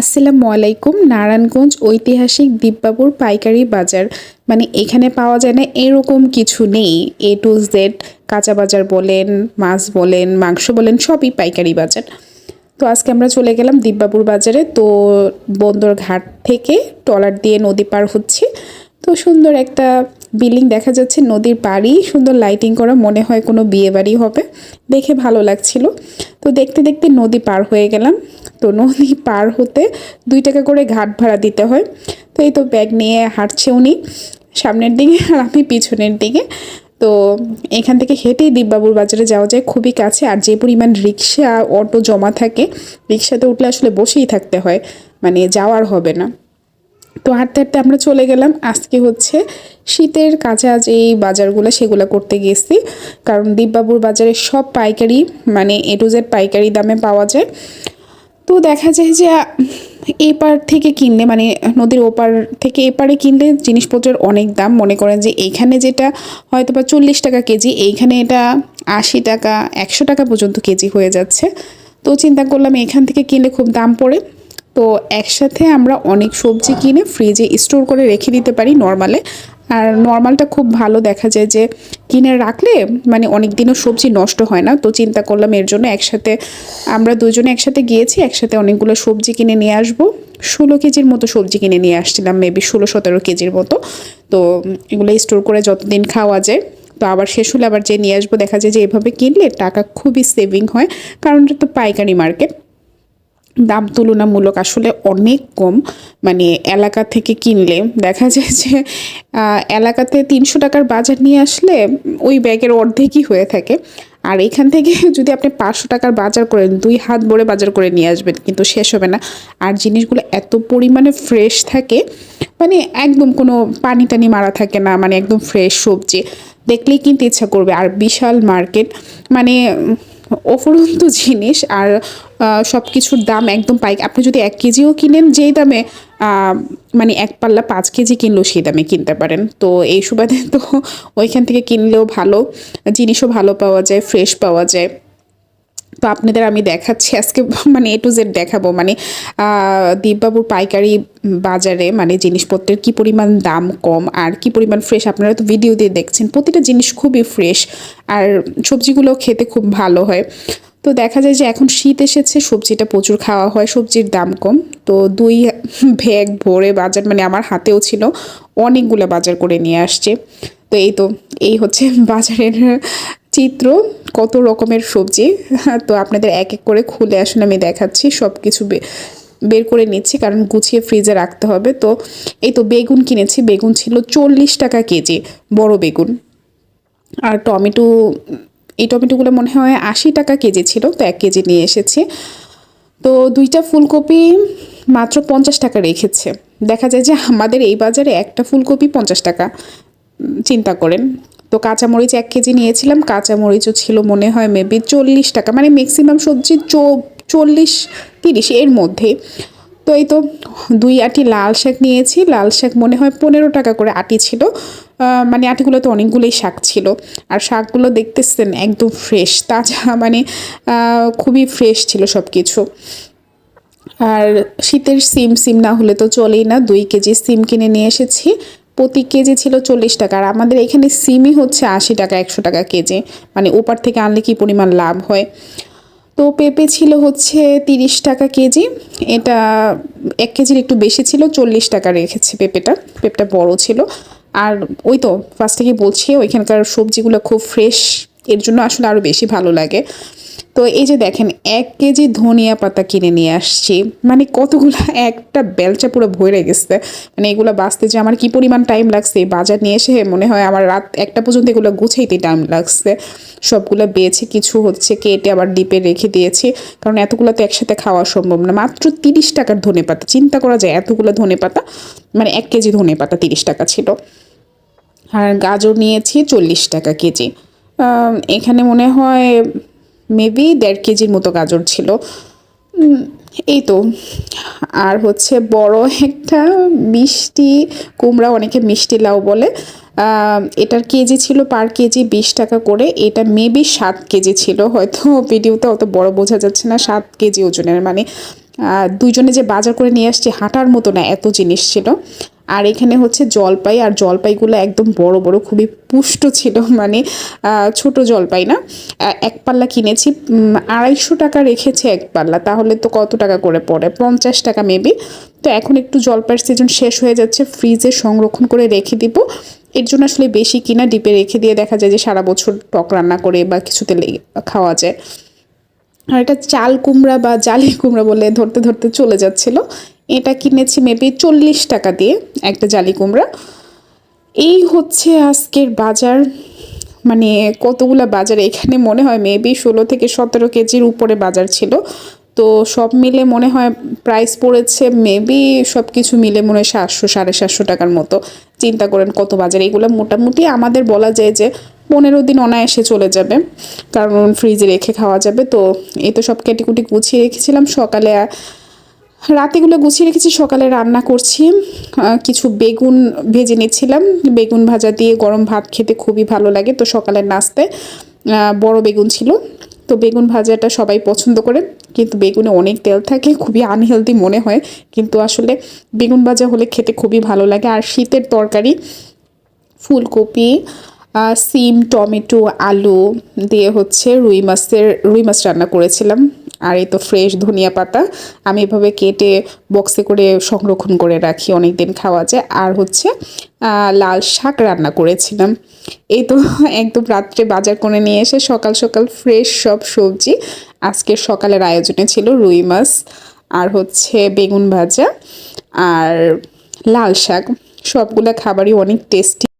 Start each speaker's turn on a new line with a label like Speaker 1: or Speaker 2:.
Speaker 1: আসসালামু আলাইকুম, নারায়ণগঞ্জ ঐতিহাসিক দিব্যাপুর পাইকারি বাজার। মানে এখানে পাওয়া যায় না, এরকম কিছু নেই। এ টু জেড কাঁচা বাজার বলেন, মাছ বলেন, মাংস বলেন, সবই পাইকারি বাজার। তো আজকে আমরা চলে গেলাম দিব্যাপুর বাজারে। তো বন্দর ঘাট থেকে ট্রলার দিয়ে নদী পার হচ্ছি। তো সুন্দর একটা বিল্ডিং দেখা যাচ্ছে, নদীর পাড়ি সুন্দর লাইটিং করা, মনে হয় কোনো বিয়ে বাড়ি হবে। দেখে ভালো লাগছিল। তো দেখতে দেখতে নদী পার হয়ে গেলাম। তো নদী পার হতে দুই টাকা করে ঘাট ভাড়া দিতে হয়। তো এই তো ব্যাগ নিয়ে হাঁটছে উনি। সামনের দিকে আর আমি পিছনের দিকে। তো এখান থেকে হেঁটেই দিব্যাবুর বাজারে যাওয়া যায় খুবই কাছে। আর যে পরিমাণ রিক্সা, অটো জমা থাকে, রিক্সাতে উঠলে আসলে বসেই থাকতে হয়। মানে যাওয়ার হবে না। তো হাঁটতে হাঁটতে আমরা চলে গেলাম। আজকে হচ্ছে শীতের কাঁচা যেই বাজারগুলো সেগুলো করতে গেছি। কারণ দিব্যাবুর বাজারে সব পাইকারি মানে এ টু জেড পাইকারি দামে পাওয়া যায়। তো দেখা যায় যে এপার থেকে কিনলে মানে নদীর ওপার থেকে এপারে কিনলে জিনিসপত্রের অনেক দাম। মনে করেন যে এইখানে যেটা হয়তো বা চল্লিশ টাকা কেজি, এইখানে এটা আশি টাকা, একশো টাকা পর্যন্ত কেজি হয়ে যাচ্ছে। তো চিন্তা করলাম এখান থেকে কিনলে খুব দাম পড়ে। তো একসাথে আমরা অনেক সবজি কিনে ফ্রিজে স্টোর করে রেখে দিতে পারি নর্মালে আর নর্মালটা খুব ভালো দেখা যায় যে কিনে রাখলে মানে অনেক দিনও সবজি নষ্ট হয় না। তো চিন্তা করলাম এর জন্য একসাথে আমরা দুজনে একসাথে গিয়েছি, একসাথে অনেকগুলো সবজি কিনে নিয়ে আসব। ষোলো কেজির মতো সবজি কিনে নিয়ে আসছিলাম মেবি ষোলো সতেরো কেজির মতো। তো এগুলো স্টোর করে যতদিন খাওয়া যায়, তো আবার শেষ হলে আবার যে নিয়ে আসব, দেখা যায় যে এভাবে কিনলে টাকা খুবই সেভিং হয়। কারণ এটা তো পাইকারি মার্কেট দাম তুলনামূলক আসলে অনেক কম। মানে এলাকা থেকে কিনলে দেখা যায় যে এলাকাতে তিনশো টাকার বাজার নিয়ে আসলে ওই ব্যাগের অর্ধেকই হয়ে থাকে। আর এখান থেকে যদি আপনি পাঁচশো টাকার বাজার করেন, দুই হাত ভরে বাজার করে নিয়ে আসবেন, কিন্তু শেষ হবে না। আর জিনিসগুলো এত পরিমাণে ফ্রেশ থাকে মানে একদম কোনো পানি টানি মারা থাকে না মানে একদম ফ্রেশ সবজি। দেখলেই কিনতে ইচ্ছা করবে। আর বিশাল মার্কেট মানে অফুরন্ত জিনিস আর সব কিছুর দাম একদম পাইক আপনি যদি এক কেজিও কিনেন, যেই দামে মানে এক পাল্লা পাঁচ কেজি কিনলেও সেই দামে কিনতে পারেন। তো এই সুবাদে তো ওইখান থেকে কিনলেও ভালো, জিনিসও ভালো পাওয়া যায় ফ্রেশ পাওয়া যায়। তো আপনাদের আমি দেখাচ্ছি, আজকে মানে এ টু জেড দেখাবো। মানে দিব্যাবুর পাইকারি বাজারে মানে জিনিসপত্রের কি পরিমাণ দাম কম আর কি পরিমাণ ফ্রেশ আপনারা তো ভিডিও দিয়ে দেখছেন, প্রতিটা জিনিস খুবই ফ্রেশ আর সবজিগুলো খেতে খুব ভালো হয়। তো দেখা যায় যে এখন শীত এসেছে, সবজিটা প্রচুর খাওয়া হয়, সবজির দাম কম। তো দুই ব্যাগ ভরে বাজার মানে আমার হাতেও ছিল, অনেকগুলো বাজার করে নিয়ে আসছে। তো এই তো, এই হচ্ছে বাজারের চিত্র, কত রকমের সবজি। তো আপনাদের এক এক করে খুলে আসলে আমি দেখাচ্ছি সব কিছু বের করে নিচ্ছি, কারণ গুছিয়ে ফ্রিজে রাখতে হবে। তো এই তো বেগুন কিনেছি, বেগুন ছিল চল্লিশ টাকা কেজি, বড় বেগুন। আর টমেটো, এই টমেটোগুলো মনে হয় আশি টাকা কেজি ছিল, তো এক কেজি নিয়ে এসেছি। তো দুইটা ফুলকপি মাত্র পঞ্চাশ টাকা রেখেছে। দেখা যায় যে আমাদের এই বাজারে একটা ফুলকপি পঞ্চাশ টাকা চিন্তা করেন। তো কাঁচামরিচ এক কেজি নিয়েছিলাম, কাঁচামরিচও ছিল মনে হয় মেবি চল্লিশ টাকা মানে ম্যাক্সিমাম সবজি চো চল্লিশ, তিরিশ এর মধ্যে। তো এই তো দুই আটি লাল শাক নিয়েছি, লাল শাক মনে হয় পনেরো টাকা করে আটি ছিল। মানে আটিগুলোতে অনেকগুলোই শাক ছিল আর শাকগুলো দেখতেছেন একদম ফ্রেশ তাজা মানে খুবই ফ্রেশ ছিল সব কিছু আর শীতের সিম সিম না হলে তো চলেই না, দুই কেজি সিম কিনে নিয়ে এসেছি। প্রতি কেজি ছিল চল্লিশ টাকা। আর আমাদের এখানে সিমই হচ্ছে আশি টাকা, একশো টাকা কেজি। মানে ওপার থেকে আনলে কি পরিমাণ লাভ হয়? তো পেঁপে ছিল হচ্ছে তিরিশ টাকা কেজি। এটা এক কেজির একটু বেশি ছিল, চল্লিশ টাকা রেখেছে পেঁপেটা। পেঁপেটা বড় ছিল। আর ওই তো ফার্স্ট থেকে বলছি, ওইখানকার সবজিগুলো খুব ফ্রেশ এর জন্য আসলে আরও বেশি ভালো লাগে। তো এই যে দেখেন, এক কেজি ধনিয়া পাতা কিনে নিয়ে আসছি। মানে কতগুলো, একটা বেলচা পুরো ভরে গেছে। মানে এগুলো বাঁচতে যে আমার কি পরিমাণ টাইম লাগছে? বাজার নিয়ে এসে মনে হয় আমার রাত একটা পর্যন্ত এগুলো গুছাইতে টাইম লাগছে। সবগুলো বেছে কিছু হচ্ছে কেটে আবার ডিপে রেখে দিয়েছি। কারণ এতগুলো তো একসাথে খাওয়া সম্ভব না। মাত্র তিরিশ টাকার ধনে পাতা। চিন্তা করা যায় এতগুলো ধনে পাতা মানে এক কেজি ধনে পাতা তিরিশ টাকা ছিল। আর গাজর নিয়েছি চল্লিশ টাকা কেজি। এখানে মনে হয় মেবি দেড় কেজির মতো গাজর ছিল। এই তো। আর হচ্ছে বড় একটা মিষ্টি কুমড়া, অনেকে মিষ্টি লাউ বলে। এটার কেজি ছিল পার কেজি বিশ টাকা করে। এটা মেবি সাত কেজি ছিল। হয়তো ভিডিওতে অত বড় বোঝা যাচ্ছে না, সাত কেজি ওজনের। মানে দুইজনে যে বাজার করে নিয়ে আসছি, হাঁটার মতো না এত জিনিস ছিল। আর এখানে হচ্ছে জলপাই, আর জলপাইগুলো একদম বড় বড়, খুবই পুষ্ট ছিল মানে ছোট জলপাই না। এক পাল্লা কিনেছি আড়াইশো টাকা রেখেছে এক পাল্লা, তাহলে তো কত টাকা করে পড়ে? পঞ্চাশ টাকা মেবি তো এখন একটু জলপাইয়ের সিজন শেষ হয়ে যাচ্ছে ফ্রিজে সংরক্ষণ করে রেখে দিব। এর জন্য আসলে বেশি কিনা ডিপে রেখে দিয়ে দেখা যায় যে সারা বছর টক রান্না করে বা কিছুতে খাওয়া যায়। আর এটা চাল কুমড়া বা জালি কুমড়া বলে ধরতে ধরতে চলে যাচ্ছিল। এটা কিনেছি মেবি চল্লিশ টাকা দিয়ে একটা জালি কুমড়া। এই হচ্ছে আজকের বাজার। মানে কতগুলা বাজার? এখানে মনে হয় মেবি ষোলো থেকে সতেরো কেজির উপরে বাজার ছিল। তো সব মিলে মনে হয় প্রাইস পড়েছে মেবি সব কিছু মিলে মনে হয় সাতশো, সাড়ে সাতশো টাকার মতো। চিন্তা করেন কত বাজার। এগুলো মোটামুটি আমাদের বলা যায় যে পনেরো দিন অনায়াসে চলে যাবে। কারণ ফ্রিজে রেখে খাওয়া যাবে। তো এই তো সব কেটিকুটি গুছিয়ে রেখেছিলাম। সকালে রাতেগুলো গুছিয়ে রেখেছি সকালে রান্না করছি। কিছু বেগুন ভেজে নিচ্ছিলাম। বেগুন ভাজা দিয়ে গরম ভাত খেতে খুবই ভালো লাগে তো সকালের নাস্তায়। আহ, বড় বেগুন ছিল। তো বেগুন ভাজাটা সবাই পছন্দ করে কিন্তু বেগুনে অনেক তেল থাকে খুবই আনহেলদি মনে হয়। কিন্তু আসলে বেগুন ভাজা হলে খেতে খুবই ভালো লাগে। আর শীতের তরকারি ফুলকপি সিম টমেটো আলু দিয়ে হচ্ছে রুই মাছের রুই মাছ রান্না করেছিলাম। আর এই তো ফ্রেশ ধনিয়া পাতা। আমি এভাবে কেটে বক্সে করে সংরক্ষণ করে রাখি অনেক দিন খাওয়া যায়। আর হচ্ছে লাল শাক রান্না করেছিলাম। এই তো একদম রাত্রে বাজার করে নিয়ে এসে সকাল সকাল ফ্রেশ সব সবজি। আজকের সকালের আয়োজনে ছিল রুই মাছ, আর হচ্ছে বেগুন ভাজা, আর লাল শাক। সবগুলো খাবারই অনেক টেস্টি